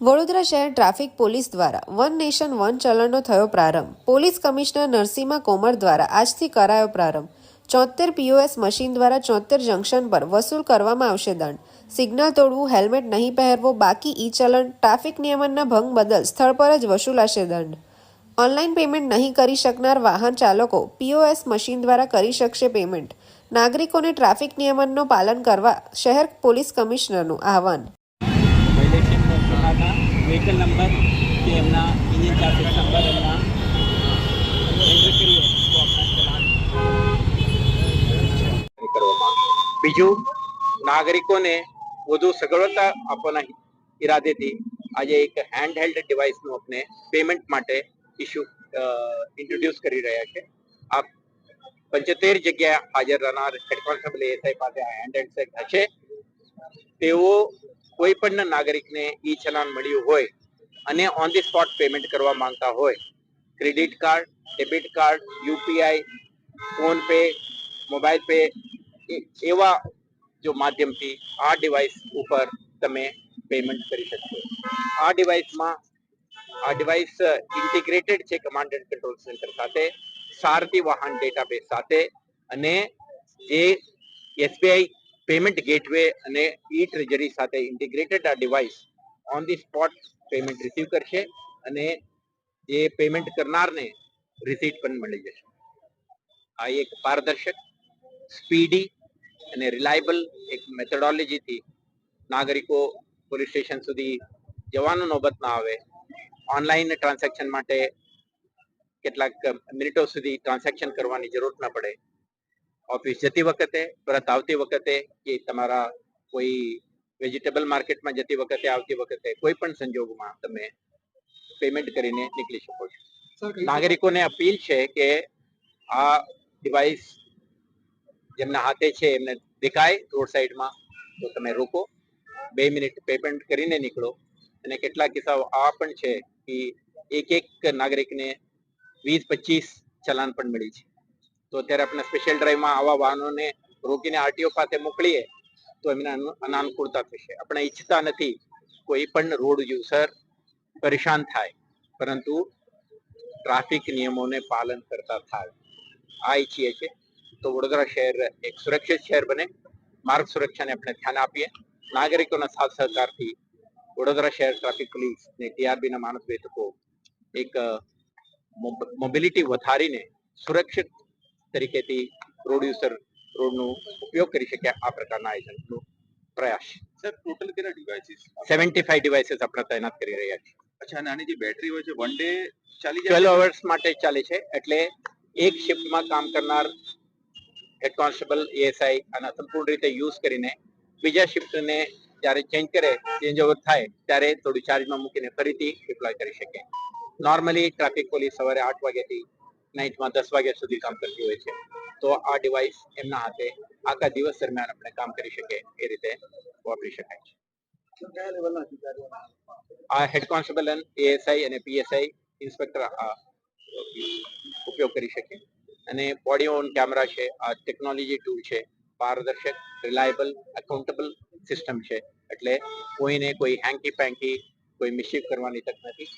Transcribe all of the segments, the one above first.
વડોદરા શહેર traffic police દ્વારા one nation one ચલણનો થયો પ્રારંભ. પોલીસ કમિશનર નરસિંહા કોમર દ્વારા આજથી કરાયો પ્રારંભ. ચોતેર પીઓએસ મશીન દ્વારા ચોતેર જંકશન પર વસૂલ કરવામાં આવશે દંડ. સિગ્નલ તોડવું, હેલ્મેટ નહીં પહેરવો, બાકી ઈ ચલણ, ટ્રાફિક નિયમનના ભંગ બદલ સ્થળ પર જ વસૂલાશે દંડ. ઓનલાઈન પેમેન્ટ નહીં કરી શકનાર વાહન ચાલકો પીઓએસ મશીન દ્વારા કરી શકશે પેમેન્ટ. નાગરિકોને ટ્રાફિક નિયમનનું પાલન કરવા શહેર પોલીસ કમિશનરનું આહવાન. વ્હીકલ નંબર કે એમના ઇન્જિન ચાર્જિસ નંબર એમના એન્ટર કરીએ. બીજું, નાગરિકોને વધુ સગવડતા આપવાના ઈરાદેથી આજે એક હેન્ડ હેલ્ડ ડિવાઇસનું આપણે પેમેન્ટ માટે ઇસ્યુ ઇન્ટ્રોડ્યુસ કરી રહ્યા છે આ પંચોતેર જગ્યાએ હાજર રહેનાર હેડ કોન્સ્ટેબલ એસઆઈ પાસે હેન્ડ હેલ્ડ સેટ હશે તેઓ કોઈ પણ નાગરિકને ઈ ચલાન મળ્યું હોય અને ઓન ધી સ્પોટ પેમેન્ટ કરવા માંગતા હોય credit card debit card UPI PhonePe mobile pay એવા જો માધ્યમથી આ ડિવાઇસ ઉપર તમે પેમેન્ટ કરી શકશો. આ ડિવાઇસમાં આ ડિવાઇસ ઇન્ટિગ્રેટેડ છે કમાન્ડ એન્ડ કંટ્રોલ સેન્ટર સાથે, સારથી વાહન ડેટાબેઝ સાથે અને જે એસબીઆઈ પેમેન્ટ ગેટવે અને ઈ ટ્રેજરી સાથે ઇન્ટિગ્રેટેડ આ device on the spot payment receive કરશે અને એ પેમેન્ટ કરનારને રિસીટ પણ મળી જશે. આ એક પારદર્શક સ્પીડી અને રિલાયબલ એક મેથોડોલોજીથી નાગરિકો પોલીસ સ્ટેશન સુધી જવાનું નોબત ના આવે. ઓનલાઈન ટ્રાન્ઝેક્શન માટે કેટલાક મિનિટો સુધી ટ્રાન્ઝેક્શન કરવાની જરૂર ના પડે. ઓફિસ જતી વખતે પરત આવતી વખતે કે તમારા કોઈ વેજીટેબલ માર્કેટમાં જતી વખતે આવતી વખતે કોઈ પણ સંજોગમાં તમે પેમેન્ટ કરીને નીકળી શકો છો. નાગરિકોને અપીલ છે કે આ ડિવાઇસ જેમના હાથે છે એમને દેખાય રોડ સાઈડમાં તો તમે રોકો. બે મિનિટ પેમેન્ટ કરીને નીકળો. અને કેટલા કિસ્સાઓ આ પણ છે કે એક એક નાગરિકને વીસ પચીસ ચલાન પણ મળી છે. તો અત્યારે આપણે સ્પેશિયલ ડ્રાઈવમાં આવા વાહનોને રોકીને આરટીઓ પાસે મોકલીએ, તો એમને અનાનુકૂળતા થશે. આપણે ઈચ્છતા નથી કોઈ પણ રોડ યુઝર પરેશાન થાય, પરંતુ ટ્રાફિક નિયમોને પાલન કરતા થાય. આ ઈચ્છીએ છીએ. તો વડોદરા શહેર એક સુરક્ષિત શહેર બને. માર્ગ સુરક્ષાને આપણે ધ્યાન આપીએ. નાગરિકોના સાથ સહકારથી વડોદરા શહેર ટ્રાફિક પોલીસ ને ટીઆરબીના માણસ વેતકો એક મોબિલિટી વધારીને સુરક્ષિત તરીકેથી પ્રોડ્યુસર રોડનો ઉપયોગ કરી શકે આ પ્રકારના આયોજનનો પ્રયાસ. સર ટોટલ કેટલા ડિવાઇસીસ સેવન્ટી ફાઈવ ડિવાઇસીસ આપણે તૈનાત કરી રહ્યા છીએ. અચ્છા અને આની જે બેટરી હોય છે વન ડે ચાલી જાય? 12 અવર્સ માટે ચાલે છે એટલે એક શિફ્ટમાં કામ કરનાર હેડ કોન્સ્ટેબલ એએસઆઈ આના સંપૂર્ણ રીતે યુઝ કરીને બીજા શિફ્ટને જ્યારે ચેન્જ કરે ચેન્જ ઓવર થાય ત્યારે થોડું ચાર્જમાં મૂકીને ફરીથી ડિપ્લોય કરી શકે નોર્મલી ટ્રાફિક પોલીસ સવારે આઠ વાગ્યાથી નાઇટમાં દસ વાગ્યા સુધી કામ કરતી હોય છે. તો આ ડિવાઇસ એમના હાથે આખા દિવસ દરમિયાન આપણે કામ કરી શકે એ રીતે વાપરી શકાય છે. આ હેડ કોન્સ્ટેબલ એએસઆઈ અને પીએસઆઈ ઇન્સ્પેક્ટર આ, ઉપયોગ કરી શકે. અને બોડી ઓન કેમેરા છે, આ ટેકનોલોજી ટૂલ છે, પારદર્શક રિલાયબલ એકાઉન્ટેબલ સિસ્ટમ છે. એટલે કોઈને કોઈ હેન્કી પેન્કી કોઈ મિશીફ કરવાની તક નથી.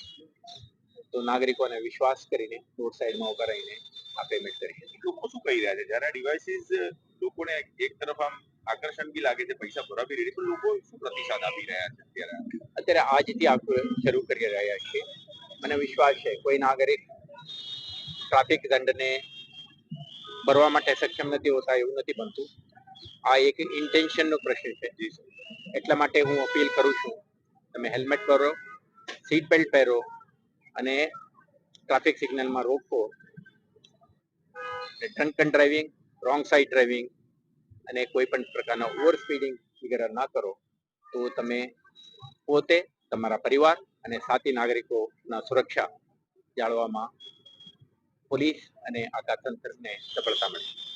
તો નાગરિકોને વિશ્વાસ કરીને રોડ સાઈડમાં ઊભા રહીને આ પેમેન્ટ કરી શકે. લોકો શું કહી રહ્યા છે. જ્યારે ડિવાઇસીસ લોકોને એક તરફ આમ આકર્ષણ બી લાગે છે પૈસા ભરાવી રહી પણ લોકો શું પ્રતિસાદ આપી રહ્યા છે અત્યારે? અત્યારે આજથી આખું શરૂ કરી રહ્યા છીએ મને વિશ્વાસ છે કોઈ નાગરિક ટ્રાફિક દંડને ભરવા માટે સક્ષમ નથી હોતા એવું નથી બનતું. આ એક ઇન્ટેન્શનનો પ્રશ્ન છે. એટલા માટે હું અપીલ કરું છું તમે હેલ્મેટ પહેરો સીટ બેલ્ટ પહેરો અને ટ્રાફિક સિગ્નલમાં રોકો. Drunken driving wrong side driving અને કોઈ પણ પ્રકારના ઓવર સ્પીડિંગ વગેરે ના કરો, તો તમે પોતે તમારા પરિવાર અને સાથી નાગરિકોના સુરક્ષા જાળવામાં પોલીસ અને આખા તંત્રને સફળતા મળે.